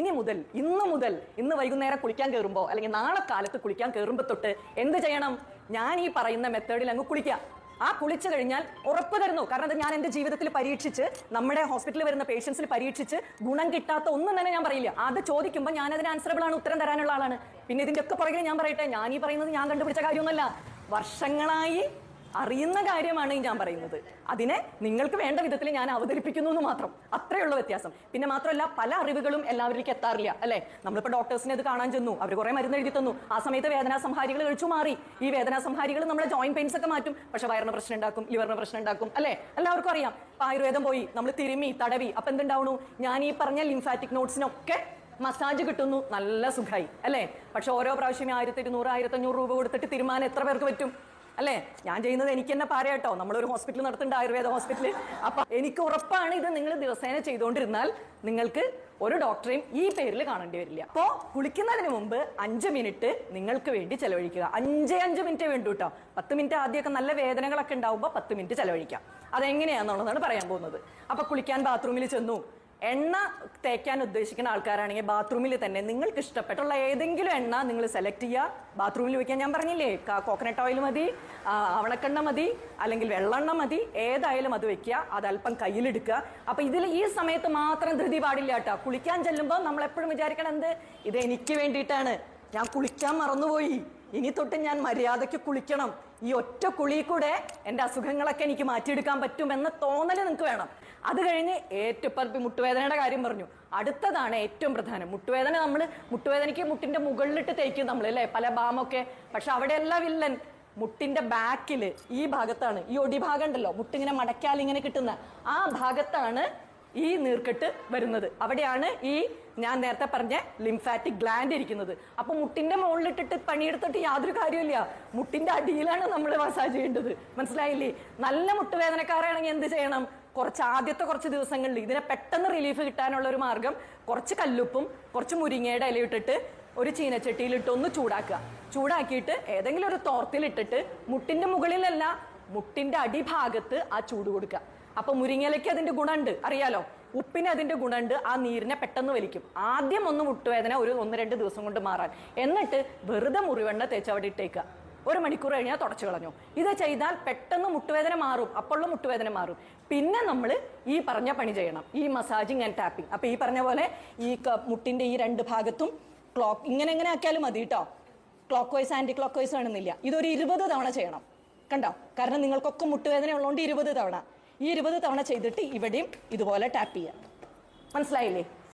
ഇനി മുതൽ ഇന്ന് മുതൽ ഇന്ന് വൈകുന്നേരം കുളിക്കാൻ കയറുമ്പോൾ അല്ലെങ്കിൽ നാളെ കാലത്ത് കുളിക്കാൻ കയറുമ്പോൾ തൊട്ട് എന്ത് ചെയ്യണം? ഞാൻ ഈ പറയുന്ന മെത്തേഡിൽ അങ്ങ് കുളിക്കാം ആ കുളിച്ചു കഴിഞ്ഞാൽ ഉറപ്പ് തരുന്നു. കാരണം അത് ഞാൻ എന്റെ ജീവിതത്തിൽ പരീക്ഷിച്ച് നമ്മുടെ ഹോസ്പിറ്റലിൽ വരുന്ന പേഷ്യൻസിൽ പരീക്ഷിച്ച് ഗുണം കിട്ടാത്ത ഒന്നും തന്നെ ഞാൻ പറയില്ല. അത് ചോദിക്കുമ്പോൾ ഞാൻ അതിന് ആൻസറബിൾ ആണ് ഉത്തരം തരാനുള്ള ആളാണ്. പിന്നെ ഇതിന്റെ ഒക്കെ പുറകെ ഞാൻ പറയട്ടെ ഞാൻ ഈ പറയുന്നത് ഞാൻ കണ്ടുപിടിച്ച കാര്യമൊന്നുമല്ല. വർഷങ്ങളായി അറിയുന്ന കാര്യമാണ് ഞാൻ പറയുന്നത്. അതിനെ നിങ്ങൾക്ക് വേണ്ട വിധത്തിൽ ഞാൻ അവതരിപ്പിക്കുന്നു എന്ന് മാത്രം. അത്രയുള്ള വ്യത്യാസം. പിന്നെ മാത്രമല്ല പല അറിവുകളും എല്ലാവരിലേക്ക് എത്താറില്ല അല്ലെ? നമ്മളിപ്പോൾ ഡോക്ടേഴ്സിനെ ഇത് കാണാൻ ചെന്നു. അവർ കുറെ മരുന്ന് എഴുതി തന്നു. ആ സമയത്ത് വേദനാ സംഹാരികൾ കഴിച്ചു മാറി. ഈ വേദനാ സംഹാരികൾ നമ്മളെ ജോയിന്റ് പെയിൻസ് ഒക്കെ മാറ്റും. പക്ഷെ വയറിന് പ്രശ്നം ഉണ്ടാക്കും ലിവറിന് പ്രശ്നം ഉണ്ടാക്കും അല്ലെ? എല്ലാവർക്കും അറിയാം. ആയുർവേദം പോയി നമ്മൾ തിരുമി തടവി. അപ്പൊ എന്തുണ്ടാവണു? ഞാൻ ഈ പറഞ്ഞ ലിംഫാറ്റിക് നോട്ട്സിനൊക്കെ മസാജ് കിട്ടുന്നു. നല്ല സുഖമായി അല്ലേ? പക്ഷെ ഓരോ പ്രാവശ്യം ആയിരത്തി ഇരുന്നൂറ് ആയിരത്തി അഞ്ഞൂറ് രൂപ കൊടുത്തിട്ട് തീരുമാനം എത്ര പേർക്ക് പറ്റും? അല്ലേ? ഞാൻ ചെയ്യുന്നത് എനിക്ക് തന്നെ പാരയാട്ടോ നമ്മളൊരു ഹോസ്പിറ്റൽ നടത്തുന്നുണ്ട് ആയുർവേദ ഹോസ്പിറ്റൽ അപ്പൊ എനിക്ക് ഉറപ്പാണ് ഇത് നിങ്ങൾ ദിവസേന ചെയ്തുകൊണ്ടിരുന്നാൽ നിങ്ങൾക്ക് ഒരു ഡോക്ടറെയും ഈ പേരിൽ കാണേണ്ടി വരില്ല. അപ്പോ കുളിക്കുന്നതിന് മുമ്പ് അഞ്ച് മിനിറ്റ് നിങ്ങൾക്ക് വേണ്ടി ചെലവഴിക്കുക. അഞ്ചേ അഞ്ച് മിനിറ്റ് വേണ്ടു കേട്ടോ. പത്ത് മിനിറ്റ് ആദ്യമൊക്കെ നല്ല വേദനകളൊക്കെ ഉണ്ടാവുമ്പോൾ പത്ത് മിനിറ്റ് ചെലവഴിക്കാം. അതെങ്ങനെയാണെന്നുള്ളതാണ് പറയാൻ പോകുന്നത്. അപ്പൊ കുളിക്കാൻ ബാത്റൂമിൽ ചെന്നു. എണ്ണ തേക്കാൻ ഉദ്ദേശിക്കുന്ന ആൾക്കാരാണെങ്കിൽ ബാത്റൂമിൽ തന്നെ നിങ്ങൾക്ക് ഇഷ്ടപ്പെട്ടുള്ള ഏതെങ്കിലും എണ്ണ നിങ്ങൾ സെലക്ട് ചെയ്യുക. ബാത്റൂമിൽ വയ്ക്കാൻ ഞാൻ പറഞ്ഞില്ലേ കോക്കനട്ട് ഓയിൽ മതി ആവണക്കെണ്ണ മതി അല്ലെങ്കിൽ വെള്ളെണ്ണ മതി ഏതായാലും അത് വെക്കുക അത് അല്പം കയ്യിലെടുക്കുക. അപ്പോൾ ഇതിൽ ഈ സമയത്ത് മാത്രം ധൃതി പാടില്ല കേട്ടോ. കുളിക്കാൻ ചെല്ലുമ്പോൾ നമ്മൾ എപ്പോഴും വിചാരിക്കണം എന്ത്? ഇത് എനിക്ക് വേണ്ടിയിട്ടാണ്. ഞാൻ കുളിക്കാൻ മറന്നുപോയി. ഇനി തൊട്ട് ഞാൻ മര്യാദയ്ക്ക് കുളിക്കണം. ഈ ഒറ്റ കുളി കൂടെ എന്റെ അസുഖങ്ങളൊക്കെ എനിക്ക് മാറ്റിയെടുക്കാൻ പറ്റുമെന്ന തോന്നൽ നിങ്ങൾക്ക് വേണം. അത് കഴിഞ്ഞ് ഏറ്റവും മുട്ടുവേദനയുടെ കാര്യം പറഞ്ഞു. അടുത്തതാണ് ഏറ്റവും പ്രധാനം. മുട്ടുവേദന നമ്മൾ മുട്ടുവേദനയ്ക്ക് മുട്ടിന്റെ മുകളിലിട്ട് തേക്കും നമ്മൾ അല്ലേ? പല ബാമൊക്കെ. പക്ഷെ അവിടെയല്ല വില്ലൻ. മുട്ടിന്റെ ബാക്കിൽ ഈ ഭാഗത്താണ്. ഈ ഒടിഭാഗം ഉണ്ടല്ലോ. മുട്ടിങ്ങനെ മടക്കാൽ ഇങ്ങനെ കിട്ടുന്ന ആ ഭാഗത്താണ് ഈ നീർക്കെട്ട് വരുന്നത്. അവിടെയാണ് ഈ ഞാൻ നേരത്തെ പറഞ്ഞ ലിംഫാറ്റിക് ഗ്ലാൻഡ് ഇരിക്കുന്നത്. അപ്പൊ മുട്ടിന്റെ മുകളിലിട്ടിട്ട് പണിയെടുത്തിട്ട് യാതൊരു കാര്യമില്ല മുട്ടിന്റെ അടിയിലാണ് നമ്മൾ മസാജ് ചെയ്യേണ്ടത്. മനസ്സിലായില്ലേ? നല്ല മുട്ടുവേദനക്കാരാണെങ്കിൽ എന്ത് ചെയ്യണം? കുറച്ച് ആദ്യത്തെ കുറച്ച് ദിവസങ്ങളിൽ ഇതിനെ പെട്ടെന്ന് റിലീഫ് കിട്ടാനുള്ള ഒരു മാർഗം കുറച്ച് കല്ലുപ്പും കുറച്ച് മുരിങ്ങയുടെ ഇലയിട്ടിട്ട് ഒരു ചീനച്ചട്ടിയിലിട്ട് ഒന്ന് ചൂടാക്കുക. ചൂടാക്കിയിട്ട് ഏതെങ്കിലും ഒരു തോർത്തിലിട്ടിട്ട് മുട്ടിന്റെ മുകളിലല്ല മുട്ടിന്റെ അടിഭാഗത്ത് ആ ചൂട് കൊടുക്കുക. അപ്പൊ മുരിങ്ങലയ്ക്ക് അതിന്റെ ഗുണമുണ്ട് അറിയാലോ? ഉപ്പിന് അതിന്റെ ഗുണമുണ്ട് ആ നീരിനെ പെട്ടെന്ന് വലിക്കും. ആദ്യം ഒന്ന് മുട്ടുവേദന ഒരു ഒന്ന് രണ്ട് ദിവസം കൊണ്ട് മാറാൻ. എന്നിട്ട് വെറുതെ മുറിവെണ്ണ തേച്ച് അവിടെ ഇട്ടേക്കുക. ഒരു മണിക്കൂർ കഴിഞ്ഞാൽ തുടച്ചു കളഞ്ഞു. ഇത് ചെയ്താൽ പെട്ടെന്ന് മുട്ടുവേദന മാറും. അപ്പോഴുള്ള മുട്ടുവേദന മാറും. പിന്നെ നമ്മൾ ഈ പറഞ്ഞ പണി ചെയ്യണം. ഈ മസാജിങ് ആൻഡ് ടാപ്പിംഗ്. അപ്പൊ ഈ പറഞ്ഞ പോലെ ഈ മുട്ടിന്റെ ഈ രണ്ട് ഭാഗത്തും ക്ലോക്ക് ഇങ്ങനെ എങ്ങനെ ആക്കിയാലും മതി കേട്ടോ clockwise anticlockwise വേണമെന്നില്ല. ഇതൊരു ഇരുപത് തവണ ചെയ്യണം. കണ്ടോ? കാരണം നിങ്ങൾക്കൊക്കെ മുട്ടുവേദന ഉള്ളതുകൊണ്ട് ഇരുപത് തവണ. ഈ ഇരുപത് തവണ ചെയ്തിട്ട് ഇവിടെയും ഇതുപോലെ ടാപ്പ് ചെയ്യാം. മനസ്സിലായില്ലേ?